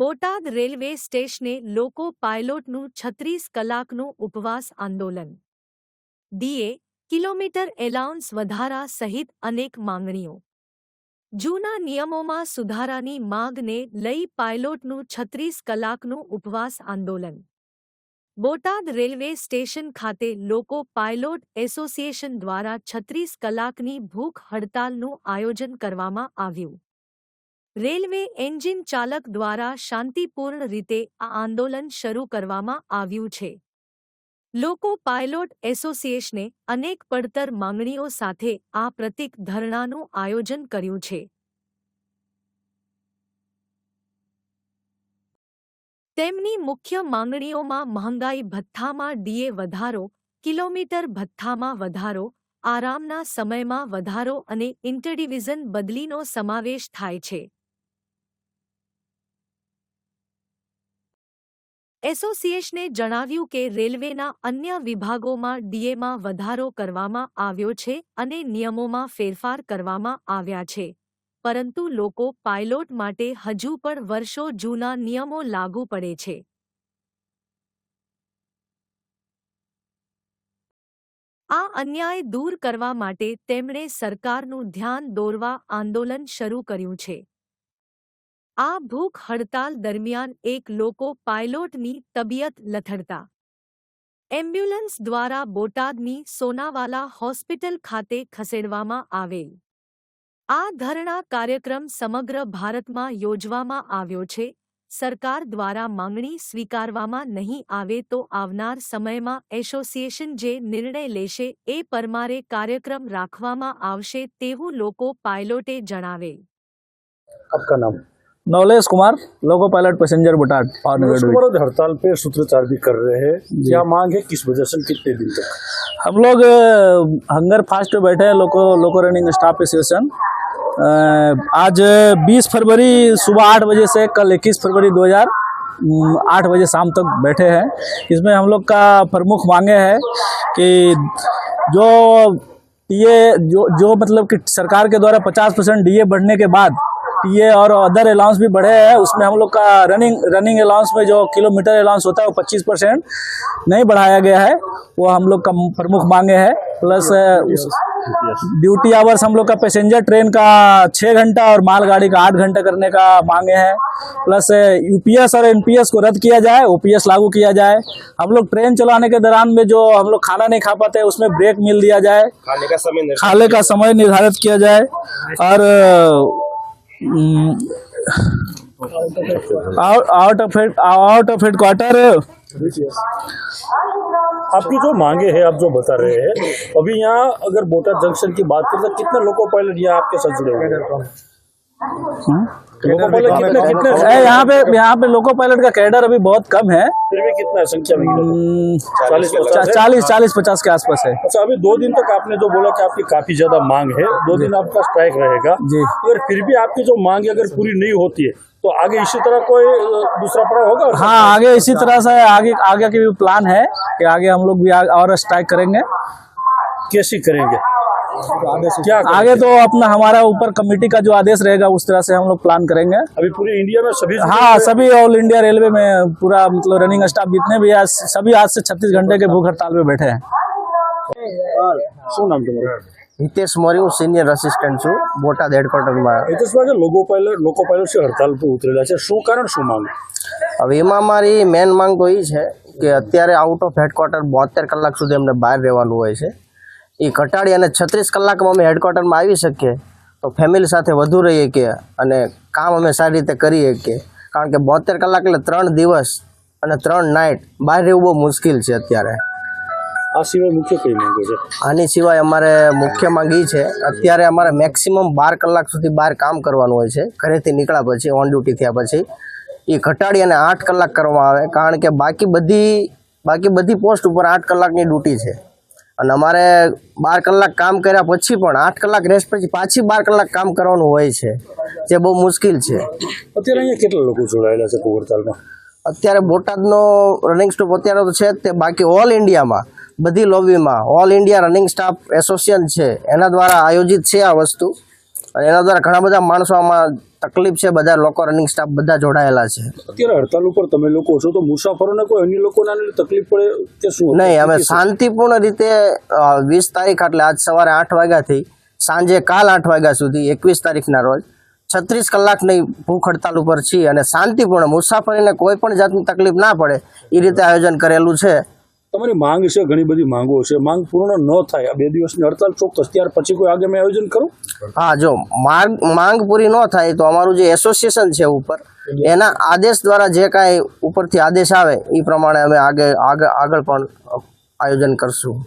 Botad railway સ્ટેશને લોકો પાયલોટનું છત્રીસ કલાકનું ઉપવાસ આંદોલન. ડીએ કિલોમીટર એલાઉન્સ વધારા સહિત અનેક માંગણીઓ. જૂના નિયમોમાં સુધારાની માગને લઈ પાયલોટનું છત્રીસ કલાકનું ઉપવાસ આંદોલન. બોટાદ રેલવે સ્ટેશન ખાતે લોકો પાયલોટ એસોસિએશન દ્વારા છત્રીસ કલાકની ભૂખ હડતાલનું આયોજન કરવામાં આવ્યું. રેલવે એન્જિન ચાલક દ્વારા શાંતિપૂર્ણ રીતે આ આંદોલન શરૂ કરવામાં આવ્યું છે. લોકો પાયલોટ એસોસિએશને અનેક પડતર માંગણીઓ સાથે આ પ્રતિક ધરણાનું આયોજન કર્યું છે. તેમની મુખ્ય માંગણીઓમાં મહંગાઈ ભથ્થામાં ડીએ વધારો, કિલોમીટર ભથ્થામાં વધારો, આરામના સમયમાં વધારો અને ઇન્ટરડિવિઝન બદલીનો સમાવેશ થાય છે. એસોસિએશને જણાવ્યું કે રેલવેના અન્ય વિભાગોમાં ડીએમાં વધારો કરવામાં આવ્યો છે અને નિયમોમાં ફેરફાર કરવામાં આવ્યા છે. પરંતુ લોકો પાયલોટ માટે હજુ પણ વર્ષો જૂના નિયમો લાગુ પડે છે. આ અન્યાય દૂર કરવા માટે તેમણે સરકારનું ધ્યાન દોરવા આંદોલન શરૂ કર્યું છે. આ ભૂખ હડતાલ દરમિયાન એક લોકો પાયલોટની તબિયત લથડતા. એમ્બ્યુલન્સ દ્વારા બોટાદની સોનાવાલા હોસ્પિટલ ખાતે ખસેડવામાં આવેલ. આ ધરણા કાર્યક્રમ સમગ્ર ભારતમાં યોજવામાં આવ્યો છે. સરકાર દ્વારા માંગણી સ્વીકારવામાં નહીં આવે તો આવનાર સમયમાં એસોસિએશન જે નિર્ણય લેશે એ પરમારે કાર્યક્રમ રાખવામાં આવશે તેવું લોકો પાયલોટે જણાવે આપકા નામ? Navlesh Kumar loco pilot passenger Botad और हड़ताल पे सूत्रचार भी कर रहे हैं। क्या मांग है किस वजह से कितने दिन तक? हम लोग हंगर फास्ट पे बैठे हैं loco loco running staff association आज 20 फरवरी सुबह आठ बजे से कल 21 फरवरी 2000 आठ बजे शाम तक बैठे हैं। इसमें हम लोग का प्रमुख मांगे है कि जो ये जो जो मतलब कि सरकार के द्वारा 50 परसेंट डी बढ़ने के बाद टीए और अदर अलाउंस भी बढ़े हैं। उसमें हम लोग का रनिंग रनिंग अलाउंस में जो किलोमीटर अलाउंस होता है वो पच्चीस परसेंट नहीं बढ़ाया गया है। वो हम लोग का प्रमुख मांगे है। प्लस ड्यूटी आवर्स हम लोग का पैसेंजर ट्रेन का छः घंटा और मालगाड़ी का आठ घंटा करने का मांगे हैं। प्लस यूपीएस और एनपीएस को रद्द किया जाए ओपीएस लागू किया जाए। हम लोग ट्रेन चलाने के दौरान में जो हम लोग खाना नहीं खा पाते उसमें ब्रेक मिल दिया जाए। खाने का समय खाने का समय निर्धारित किया जाए। और अम, out of head out of headquarter आपकी जो मांगे हैं आप जो बता रहे हैं अभी यहाँ अगर बोटा जंक्शन की बात करें तो कितने लोको पायलट यहाँ आपके साथ जुड़े हुए हैं? है? यहाँ पे यहाँ पे लोको पायलट का कैडर अभी बहुत कम है। फिर भी कितना संख्या में? अम, चालीस? चालीस पचास के आसपास है। अच्छा अभी दो दिन तक आपने जो बोला कि आपकी काफ़ी ज़्यादा मांग है दो दिन आपका स्ट्राइक रहेगा। जी। अगर फिर भी आपकी जो मांग अगर पूरी नहीं होती है तो आगे इसी तरह कोई दूसरा पड़ाव होगा हाँ आगे इसी तरह से आगे आगे की भी प्लान है कि आगे हम लोग भी और स्ट्राइक करेंगे। कैसे करेंगे? क्या करेंगे? आगे तो अपना हमारा ऊपर कमेटी का जो आदेश रहेगा उस तरह से हम लोग प्लान करेंगे अभी पूरे इंडिया में सभी हाँ सभी ऑल इंडिया रेलवे में पूरा मतलब रनिंग स्टाफ जितने भी आज सभी आज से छत्तीस घंटे के भूख हड़ताल पे बैठे हैं શું નામ તમારું હિતેશ મોરી હું સિનિયર અસિસ્ટન્ટ છું બોટાદ હેડક્વાર્ટરમાં હિતેશભાઈ લોકો પાયલટ લોકો પાયલટ છે હડતાલ પર ઉતરેલા છે શું કારણ શું માંગ હવે એમાં મારી મેન માંગ તો એ છે કે અત્યારે આઉટ ઓફ હેડક્વાર્ટર બોતેર કલાક સુધી અમને બહાર રહેવાનું હોય છે એ ઘટાડી અને છત્રીસ કલાકમાં અમે હેડક્વાર્ટરમાં આવી શકીએ. તો ફેમિલી સાથે વધુ રહીએ કે અને કામ અમે સારી રીતે કરી શકીએ કારણ કે બોતેર કલાક એટલે ત્રણ દિવસ અને ત્રણ નાઇટ બહાર રહેવું બહુ મુશ્કેલ છે અત્યારે. આ સિવાય મુખ્ય કઈ માંગે છે? આની સિવાય અમારે મુખ્ય માંગ એ છે અત્યારે અમારે મેક્સિમમ બાર કલાક સુધી બહાર કામ કરવાનું હોય છે. ઘરેથી નીકળ્યા પછી ઓન ડ્યુટી થયા પછી. એ ઘટાડી અને આઠ કલાક કરવામાં આવે. કારણ કે બાકી બધી બાકી બધી પોસ્ટ ઉપર આઠ કલાકની ડ્યુટી છે. અને અમારે બાર કલાક કામ કર્યા પછી પણ આઠ કલાક રેસ્ટ પછી પાછી બાર કલાક કામ કરવાનું હોય છે જે બહુ મુશ્કેલ છે. અત્યારે અહીંયા કેટલા લોકો જોડાયેલા છે કુવરતાલમાં અત્યારે બોટાદનો રનિંગ સ્ટોપ અત્યારે તો છે જ તે બાકી ઓલ ઇન્ડિયામાં બધી લોબીમાં all India running staff association છે એના દ્વારા આયોજિત છે આ વસ્તુ. એના દ્વારા ઘણા બધા માણસો આમાં તકલીફ છે બધા લોકો રનિંગ સ્ટાફ બધા જોડાયેલા છે. અત્યારે હડતાલ ઉપર તમે લોકો છો તો મુસાફરોને કોઈ અન્ય લોકોને તકલીફ પડે કે શું નહીં અમે શાંતિપૂર્ણ રીતે વીસ તારીખ એટલે આજ સવારે આઠ વાગ્યાથી સાંજે કાલ આઠ વાગ્યા સુધી એકવીસ તારીખના રોજ છત્રીસ કલાકની ભૂખ હડતાલ ઉપર છીએ અને શાંતિપૂર્ણ મુસાફરીને કોઈ પણ જાતની તકલીફ ના પડે એ રીતે આયોજન કરેલું છે. તમારી માંગ છે ઘણી બધી માંગો છે. માંગ પૂર્ણ ન થાય. આ બે દિવસની હડતાલ ચોક્કસ. ત્યાર પછી કોઈ આગળ આયોજન કરું? હા જો માંગ માંગ પૂરી ન થાય તો અમારું જે એસોસિએશન છે ઉપર એના આદેશ દ્વારા જે કાંઈ ઉપરથી આદેશ આવે એ પ્રમાણે અમે આગળ આગળ આગળ પણ આયોજન કરશું.